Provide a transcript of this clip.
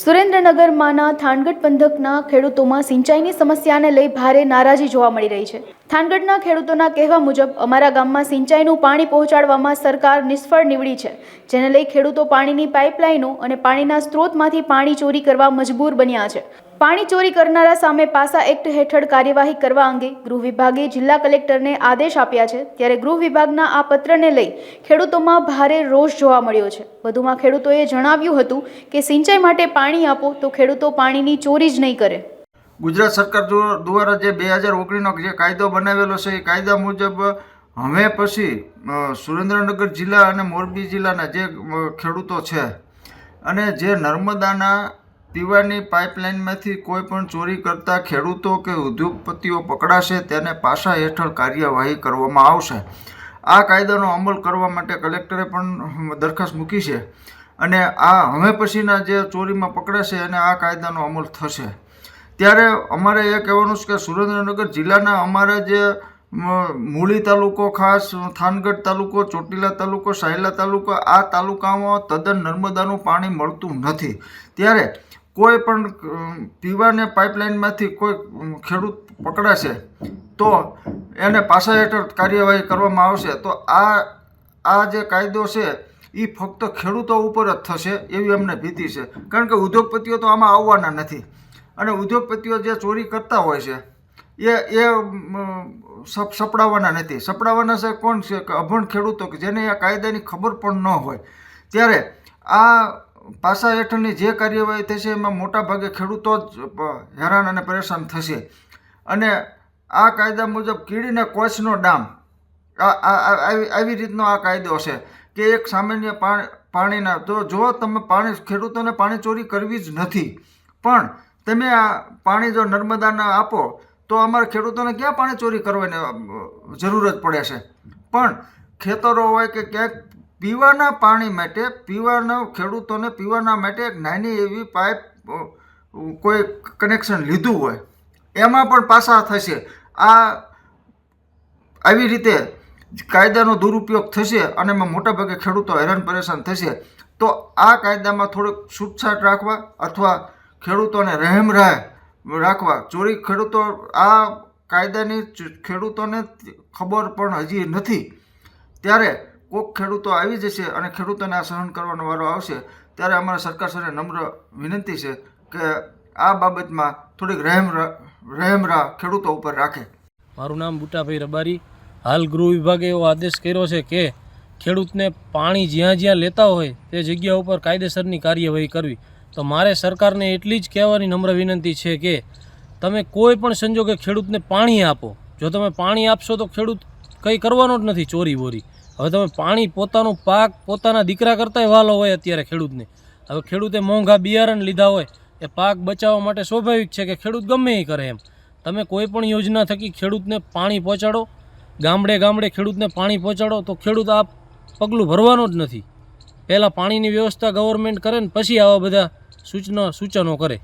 સુરેન્દ્રનગરમાંના થાનગઢ પંથકના ખેડૂતોમાં સિંચાઈની સમસ્યાને લઈ ભારે નારાજી જોવા મળી રહી છે. થાનગઢના ખેડૂતોના કહેવા મુજબ, અમારા ગામમાં સિંચાઈનું પાણી પહોંચાડવામાં સરકાર નિષ્ફળ નીવડી છે, જેને લઈ ખેડૂતો પાણીની પાઇપલાઇનો અને પાણીના સ્ત્રોતમાંથી પાણી ચોરી કરવા મજબૂર બન્યા છે. પાણી ચોરી કરનારા સામે પાસા એક્ટ હેઠળ કાર્યવાહી કરવા અંગે ગૃહ વિભાગે જિલ્લા કલેક્ટરને આદેશ આપ્યા છે. ત્યારે ગૃહ વિભાગના આ પત્રને લઈ ખેડૂતોમાં ભારે રોષ જોવા મળ્યો છે. વધુમાં ખેડૂતોએ જણાવ્યું હતું કે, સિંચાઈ માટે પાણી આપો તો ખેડૂતો પાણીની ચોરી જ નહીં કરે. ગુજરાત સરકાર દ્વ- દ્વારા જે બે હજાર ઓગણીસનો જે કાયદો બનાવેલો છે, એ કાયદા મુજબ હવે પછી સુરેન્દ્રનગર જિલ્લા અને મોરબી જિલ્લાના જે ખેડૂતો છે અને જે નર્મદાના પીવાની પાઇપલાઇનમાંથી કોઈ પણ ચોરી કરતા ખેડૂતો કે ઉદ્યોગપતિઓ પકડાશે તેને પાસા હેઠળ કાર્યવાહી કરવામાં આવશે. આ કાયદાનો અમલ કરવા માટે કલેક્ટરે પણ દરખાસ્ત મૂકી છે અને આ હવે પછીના જે ચોરીમાં પકડાશે અને આ કાયદાનો અમલ થશે. ત્યારે અમારે એ કહેવાનું છે કે સુરેન્દ્રનગર જિલ્લાના અમારા જે મૂળી તાલુકો ખાસ, થાનગઢ તાલુકો, ચોટીલા તાલુકો, સાયલા તાલુકો, આ તાલુકામાં તદ્દન નર્મદાનું પાણી મળતું નથી. ત્યારે કોઈ પણ પીવાને પાઇપલાઇનમાંથી કોઈ ખેડૂત પકડાશે, તો એને પાસા હેઠળ કાર્યવાહી કરવામાં આવશે. તો આ આ જે કાયદો છે એ ફક્ત ખેડૂતો ઉપર જ થશે એવી અમને ભીતિ છે. કારણ કે ઉદ્યોગપતિઓ તો આમાં આવવાના નથી. અને ઉદ્યોગપતિઓ જે ચોરી કરતા હોય છે, એ એ સપ, સપડાવવાના નથી. સપડાવવાના છે કોણ છે? કે અભણ ખેડૂતો કે જેને આ કાયદાની ખબર પણ ન હોય. ત્યારે આ પાસા હેઠળની જે કાર્યવાહી થશે એમાં મોટા ભાગે ખેડૂતો જ હેરાન અને પરેશાન થશે. અને આ કાયદા મુજબ કીડીને કોચનો ડામ આવી રીતનો આ કાયદો છે કે એક સામાન્ય પાણી, પાણીના, તો જો તમે પાણી, ખેડૂતોને પાણી ચોરી કરવી જ નથી, પણ તમે આ પાણી જો નર્મદાના આપો, તો અમારા ખેડૂતોને ક્યાં પાણી ચોરી કરવાની જરૂર જ પડે છે? પણ ખેતરો હોય કે ક્યાંક પીવાના પાણી માટે, પીવાના ખેડૂતોને પીવાના માટે એક નાની એવી પાઇપ કોઈ કનેક્શન લીધું હોય, એમાં પણ પાસા થશે. આ આવી રીતે કાયદાનો દુરુપયોગ થશે અને એમાં મોટાભાગે ખેડૂતો હેરાન પરેશાન થશે. તો આ કાયદામાં થોડુંક છૂટછાટ રાખવા અથવા ખેડૂતોને રહેમ રાહ રાખવા. ચોરી ખેડૂતો, આ કાયદાની ખેડૂતોને ખબર પણ હજી નથી. ત્યારે કોક ખેડૂતો આવી જશે અને ખેડૂતોને આ સહન કરવાનો વારો આવશે, ત્યારે અમારા સરકાર સાથે નમ્ર વિનંતી છે કે આ બાબતમાં થોડીક રહેમ રહેમ રાહ ખેડૂતો ઉપર રાખે. મારું નામ બુટાભાઈ રબારી. હાલ ગૃહ વિભાગે એવો આદેશ કર્યો છે કે ખેડૂતને પાણી જ્યાં જ્યાં લેતા હોય તે જગ્યા ઉપર કાયદેસરની કાર્યવાહી કરવી. તો મારે સરકારને એટલી જ કહેવાની નમ્ર વિનંતી છે કે તમે કોઈ પણ સંજોગે ખેડૂતને પાણી આપો. જો તમે પાણી આપશો તો ખેડૂત કંઈ કરવાનો જ નથી, ચોરી બોરી. હવે તમે પાણી પોતાનું પાક પોતાના દીકરા કરતાંય વાલો હોય અત્યારે ખેડૂતને. હવે ખેડૂતે મોંઘા બિયારણ લીધા હોય, એ પાક બચાવવા માટે સ્વાભાવિક છે કે ખેડૂત ગમે એ કરે એમ. તમે કોઈ પણ યોજના થકી ખેડૂતને પાણી પહોંચાડો, ગામડે ગામડે ખેડૂતને પાણી પહોંચાડો, તો ખેડૂત આ પગલું ભરવાનો જ નથી. પહેલાં પાણીની વ્યવસ્થા ગવર્મેન્ટ કરે ને પછી આવા બધા સૂચના સૂચનો કરે.